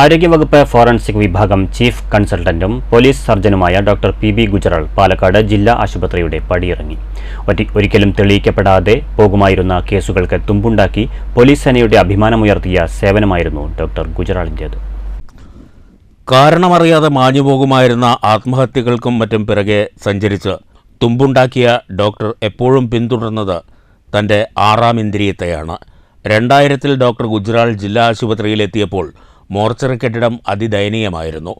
ആരോഗ്യവകുപ്പ് ഫോറൻസിക് വിഭാഗം ചീഫ് കൺസൾട്ടന്റും police സർജനുമായ doctor P B Gujral Palakkad ജില്ലാ ആശുപത്രിയുടെ പടിയിറങ്ങി. ഒരിക്കലും തെളിയിക്കപ്പെടാതെ പോകുമായിരുന്ന കേസുകൾക്ക് തുമ്പുണ്ടാക്കി പോലീസ് സേനയുടെ അഭിമാനമുയർത്തിയ സേവനമായിരുന്നു ഡോക്ടർ ഗുജറാളിന്റേത്. കാരണമറിയാതെ മാഞ്ഞുപോകുമായിരുന്ന ആത്മഹത്യകൾക്കും മറ്റും പിറകെ സഞ്ചരിച്ച് തുമ്പുണ്ടാക്കിയ ഡോക്ടർ എപ്പോഴും പിന്തുടർന്നത് തന്റെ ആറാം ഇന്ദ്രിയത്തെയാണ്. രണ്ടായിരത്തിൽ ഡോക്ടർ ഗുജറാൾ ജില്ലാ ആശുപത്രിയിലെത്തിയപ്പോൾ മോർച്ചറി കെട്ടിടം അതിദയനീയമായിരുന്നു.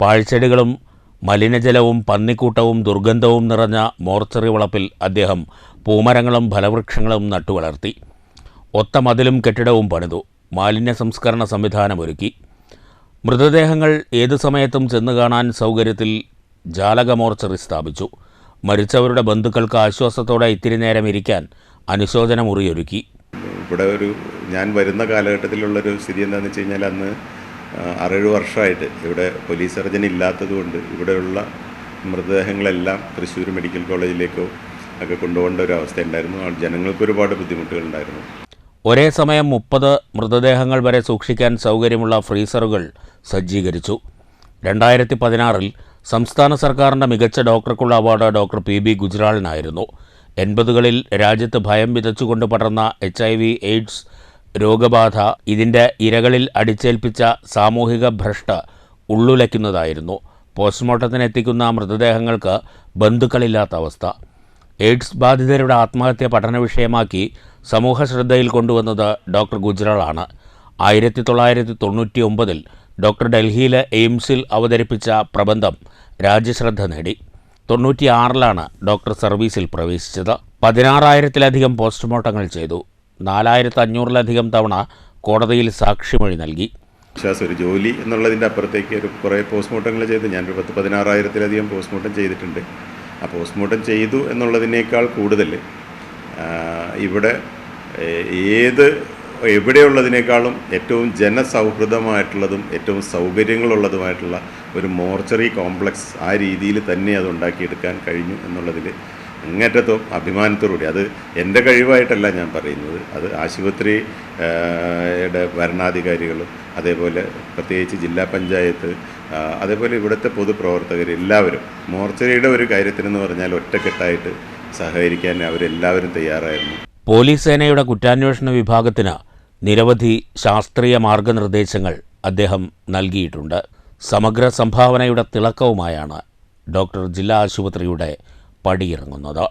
പാഴ്ചെടികളും മലിനജലവും പന്നിക്കൂട്ടവും ദുർഗന്ധവും നിറഞ്ഞ മോർച്ചറി വളപ്പിൽ അദ്ദേഹം പൂമരങ്ങളും ഫലവൃക്ഷങ്ങളും നട്ടുവളർത്തി. ഒത്ത മതിലും കെട്ടിടവും പണിതു. മാലിന്യ സംസ്കരണ സംവിധാനമൊരുക്കി. മൃതദേഹങ്ങൾ ഏതു സമയത്തും ചെന്നു കാണാൻ സൗകര്യത്തിൽ ജാലകമോർച്ചറി സ്ഥാപിച്ചു. മരിച്ചവരുടെ ബന്ധുക്കൾക്ക് ആശ്വാസത്തോടെ ഇത്തിരി നേരം ഇരിക്കാൻ അനുശോചനമുറിയൊരുക്കി. ഇവിടെ ഒരു ഞാൻ വരുന്ന കാലഘട്ടത്തിലുള്ളൊരു സ്ഥിതി എന്താണെന്ന് വെച്ച് കഴിഞ്ഞാൽ അന്ന് ആറേഴ് വർഷമായിട്ട് ഇവിടെ പോലീസ് സർജൻ ഇല്ലാത്തതുകൊണ്ട് ഇവിടെയുള്ള മൃതദേഹങ്ങളെല്ലാം തൃശ്ശൂർ മെഡിക്കൽ കോളേജിലേക്കോ ഒക്കെ കൊണ്ടുപോകേണ്ട ഒരു അവസ്ഥ ഉണ്ടായിരുന്നു ജനങ്ങൾക്ക് ഒരുപാട് ബുദ്ധിമുട്ടുകളുണ്ടായിരുന്നു. ഒരേ സമയം മുപ്പത് മൃതദേഹങ്ങൾ വരെ സൂക്ഷിക്കാൻ സൗകര്യമുള്ള ഫ്രീസറുകൾ സജ്ജീകരിച്ചു. രണ്ടായിരത്തി പതിനാറിൽ സംസ്ഥാന സർക്കാരിന്റെ മികച്ച ഡോക്ടർക്കുള്ള അവാർഡ് ഡോക്ടർ പി ബി ഗുജ്റാളിനായിരുന്നു എൺപതുകളിൽ രാജ്യത്ത് ഭയം വിതച്ചുകൊണ്ട് പടർന്ന എച്ച് ഐ വി എയ്ഡ്സ് രോഗബാധ ഇതിന്റെ ഇരകളിൽ അടിച്ചേൽപ്പിച്ച സാമൂഹിക ഭ്രഷ്ട ഉള്ളുലയ്ക്കുന്നതായിരുന്നു. പോസ്റ്റ്മോർട്ടത്തിന് എത്തിക്കുന്ന മൃതദേഹങ്ങൾക്ക് ബന്ധുക്കളില്ലാത്ത അവസ്ഥ. എയ്ഡ്സ് ബാധിതരുടെ ആത്മഹത്യ പഠന വിഷയമാക്കി സമൂഹ ശ്രദ്ധയിൽ കൊണ്ടുവന്നത് ഡോക്ടർ ഗുജ്റാളാണ് ആയിരത്തി തൊള്ളായിരത്തി തൊണ്ണൂറ്റി ഒമ്പതിൽ ഡോക്ടർ ഡൽഹിയിലെ എയിംസിൽ അവതരിപ്പിച്ച പ്രബന്ധം രാജ്യശ്രദ്ധ നേടി. തൊണ്ണൂറ്റിയാറിലാണ് ഡോക്ടർ സർവീസിൽ പ്രവേശിച്ചത്. പതിനാറായിരത്തിലധികം പോസ്റ്റ്മോർട്ടങ്ങൾ ചെയ്തു. നാലായിരത്തി അഞ്ഞൂറിലധികം തവണ കോടതിയിൽ സാക്ഷിമൊഴി നൽകി. വിശ്വാസം ഒരു ജോലി എന്നുള്ളതിന്റെ അപ്പുറത്തേക്ക് ഒരു കുറേ പോസ്റ്റ്മോർട്ടങ്ങൾ ചെയ്ത്. ഞാനൊരു പത്ത് പതിനാറായിരത്തിലധികം പോസ്റ്റ്മോർട്ടം ചെയ്തിട്ടുണ്ട്. ആ പോസ്റ്റ്മോർട്ടം ചെയ്തു എന്നുള്ളതിനേക്കാൾ കൂടുതൽ ഇവിടെ ഏത് എവിടെയുള്ളതിനേക്കാളും ഏറ്റവും ജനസൗഹൃദമായിട്ടുള്ളതും ഏറ്റവും സൗകര്യങ്ങളുള്ളതുമായിട്ടുള്ള ഒരു മോർച്ചറി കോംപ്ലക്സ് ആ രീതിയിൽ തന്നെ അത് ഉണ്ടാക്കിയെടുക്കാൻ കഴിഞ്ഞു എന്നുള്ളതിൽ അങ്ങേറ്റത്തും അഭിമാനത്തോടുകൂടി. അത് എന്റെ കഴിവായിട്ടല്ല ഞാൻ പറയുന്നത്. അത് ആശുപത്രിയുടെ ഭരണാധികാരികളും അതേപോലെ പ്രത്യേകിച്ച് ജില്ലാ പഞ്ചായത്ത് അതേപോലെ ഇവിടുത്തെ പൊതുപ്രവർത്തകർ എല്ലാവരും മോർച്ചറിയുടെ ഒരു കാര്യത്തിനെന്ന് പറഞ്ഞാൽ ഒറ്റക്കെട്ടായിട്ട് സഹകരിക്കാൻ അവരെല്ലാവരും തയ്യാറായിരുന്നു. പോലീസ് സേനയുടെ കുറ്റാന്വേഷണ വിഭാഗത്തിന് നിരവധി ശാസ്ത്രീയ മാർഗനിർദ്ദേശങ്ങൾ അദ്ദേഹം നൽകിയിട്ടുണ്ട്. സമഗ്ര സംഭാവനയുടെ തിളക്കവുമായാണ് ഡോക്ടർ ജില്ലാ ആശുപത്രിയുടെ പടിയിറങ്ങുന്നത്.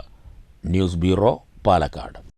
News bureau Palakkad.